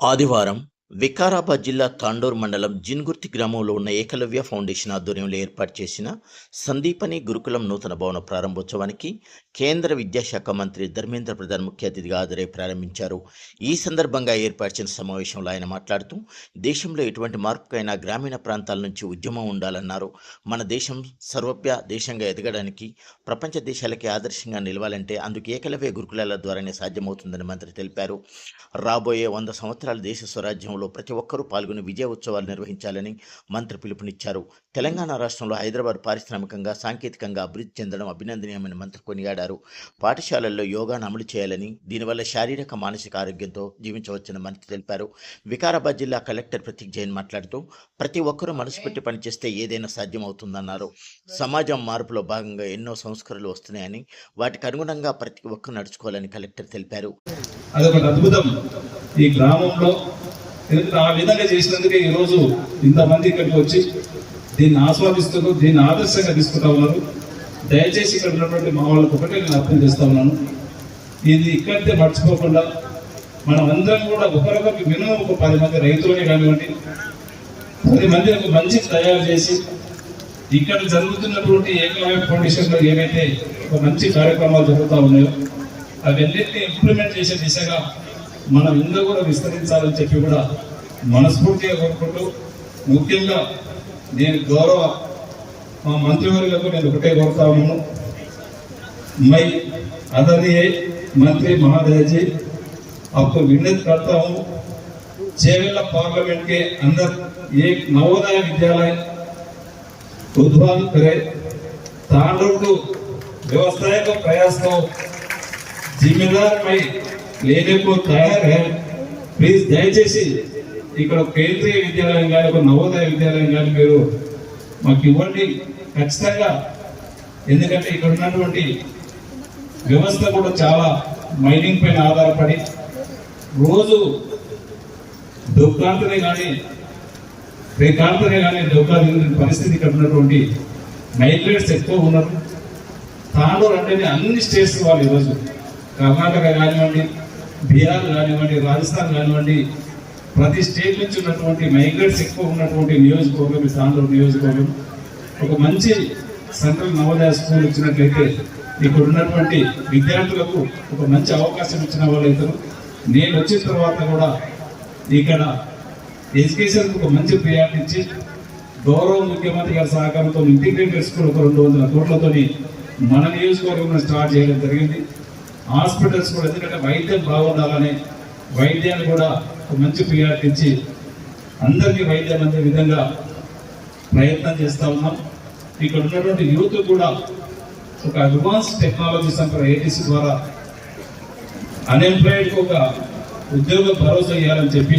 ఆదివారం వికారాబాద్ జిల్లా తాండూర్ మండలం జిన్గుర్తి గ్రామంలో ఉన్న ఏకలవ్య ఫౌండేషన్ ఆధ్వర్యంలో ఏర్పాటు చేసిన సందీపని గురుకులం నూతన భవన ప్రారంభోత్సవానికి కేంద్ర విద్యాశాఖ మంత్రి ధర్మేంద్ర ప్రధాన్ ముఖ్య అతిథిగా హాజరై ప్రారంభించారు. ఈ సందర్భంగా ఏర్పరిచిన సమావేశంలో ఆయన మాట్లాడుతూ దేశంలో ఎటువంటి మార్పుకైనా గ్రామీణ ప్రాంతాల నుంచి ఉద్యమం ఉండాలన్నారు. మన దేశం సర్వప్య దేశంగా ఎదగడానికి ప్రపంచ దేశాలకి ఆదర్శంగా నిలవాలంటే అందుకు ఏకలవ్య గురుకులాల ద్వారానే సాధ్యమవుతుందని మంత్రి తెలిపారు. రాబోయే వంద సంవత్సరాల దేశ స్వరాజ్యంలో ప్రతి ఒక్కరూ పాల్గొని విజయ ఉత్సవాలు నిర్వహించాలని మంత్రి పిలుపునిచ్చారు. తెలంగాణ రాష్ట్రంలో హైదరాబాద్ పారిశ్రామికంగా సాంకేతికంగా అభివృద్ధి చెందడం అభినందనీయమని మంత్రి కొనియాడారు. పాఠశాలల్లో యోగాను అమలు చేయాలని దీనివల్ల శారీరక మానసిక ఆరోగ్యంతో జీవించవచ్చని మంత్రి తెలిపారు. వికారాబాద్ జిల్లా కలెక్టర్ ప్రతీక్ జైన్ మాట్లాడుతూ ప్రతి ఒక్కరూ మనసు పెట్టి పనిచేస్తే ఏదైనా సాధ్యమవుతుందన్నారు. సమాజం మార్పులో భాగంగా ఎన్నో సంస్కరణలు వస్తున్నాయని వాటికి అనుగుణంగా ప్రతి ఒక్కరు నడుచుకోవాలని కలెక్టర్ తెలిపారు. అదొక అద్భుతం. ఈ గ్రామంలో ఆ విధంగా చేసినందుకే ఈరోజు ఇంతమంది ఇక్కడికి వచ్చి దీన్ని ఆస్వాదిస్తున్నారు దీన్ని ఆదర్శంగా తీసుకుంటా ఉన్నారు. దయచేసి ఇక్కడ ఉన్నటువంటి మా వాళ్ళకు ఒకటే నేను అర్థం చేస్తా ఉన్నాను. ఇది ఇక్కడితే మర్చిపోకుండా మనం అందరం కూడా ఒకరొకరికి మినిమం ఒక పది మంది రైతులనే కానివ్వండి పది మంది ఒక మంచి తయారు చేసి ఇక్కడ జరుగుతున్నటువంటి ఏకలవ్య ఫౌండేషన్ ఏవైతే ఒక మంచి కార్యక్రమాలు జరుగుతూ ఉన్నాయో అవన్నింటినీ ఇంప్లిమెంట్ చేసే దిశగా మనం ఇంకా కూడా విస్తరించాలని చెప్పి కూడా మనస్ఫూర్తిగా కోరుకుంటూ ముఖ్యంగా నేను గౌరవ మా మంత్రివర్యులకు నేను ఒకటే కోరుతా ఉన్నాను मैं आदरणीय मंत्री महोदय जी आपको विनती करता हूँ चेवेला पार्लियामेंट के अंदर एक नवोदय विद्यालय उद्घाटन करे तांडव को व्यवस्था को प्रयास को जिम्मेदार मैं లేనిపోతా ప్లీజ్ దయచేసి ఇక్కడ కేంద్రీయ విద్యాలయం కానీ ఒక నవోదయ విద్యాలయం కానీ మీరు మాకు ఇవ్వండి ఖచ్చితంగా. ఎందుకంటే ఇక్కడ ఉన్నటువంటి వ్యవస్థ కూడా చాలా మైనింగ్ పైన ఆధారపడి రోజు దుఃఖాంతనే కానీ ప్రేకాంతనే కానీ దుఃఖాలు పరిస్థితి ఇక్కడ ఉన్నటువంటి మైగ్రేట్స్ ఎక్కువ ఉన్నారు. తాండూరు అంటేనే అన్ని స్టేట్స్ వాళ్ళు ఈరోజు. కర్ణాటక కానివ్వండి బీహార్ కానివ్వండి రాజస్థాన్ కానివ్వండి ప్రతి స్టేట్ నుంచి ఉన్నటువంటి మైగ్రేట్స్ ఎక్కువ ఉన్నటువంటి నియోజకవర్గం ఈ తాండూరు నియోజకవర్గం. ఒక మంచి సెంట్రల్ నవోదయ స్కూల్ ఇచ్చినట్లయితే ఇక్కడ ఉన్నటువంటి విద్యార్థులకు ఒక మంచి అవకాశం ఇచ్చిన వాళ్ళు నేను వచ్చిన తర్వాత కూడా ఇక్కడ ఎడ్యుకేషన్కి ఒక మంచి ప్రియారిటీ ఇచ్చి గౌరవ ముఖ్యమంత్రి గారి సహకారంతో ఇంటిగ్రేటెడ్ స్కూల్ ఒక రెండు వందల కోట్లతోని మన నియోజకవర్గంలో స్టార్ట్ చేయడం జరిగింది. హాస్పిటల్స్ కూడా ఎందుకంటే వైద్యం బాగుండాలని వైద్యాన్ని కూడా మంచి ప్రియారిటీ ఇచ్చి అందరికీ వైద్యం అందే విధంగా ప్రయత్నం చేస్తా ఉన్నాం. ఇక్కడ ఉన్నటువంటి యూత్ కూడా ఒక అడ్వాన్స్ టెక్నాలజీ సెంటర్ ఏటీసీ ద్వారా అన్ఎంప్లాయిడ్ ఒక ఉద్యోగ భరోసా ఇవ్వాలని చెప్పి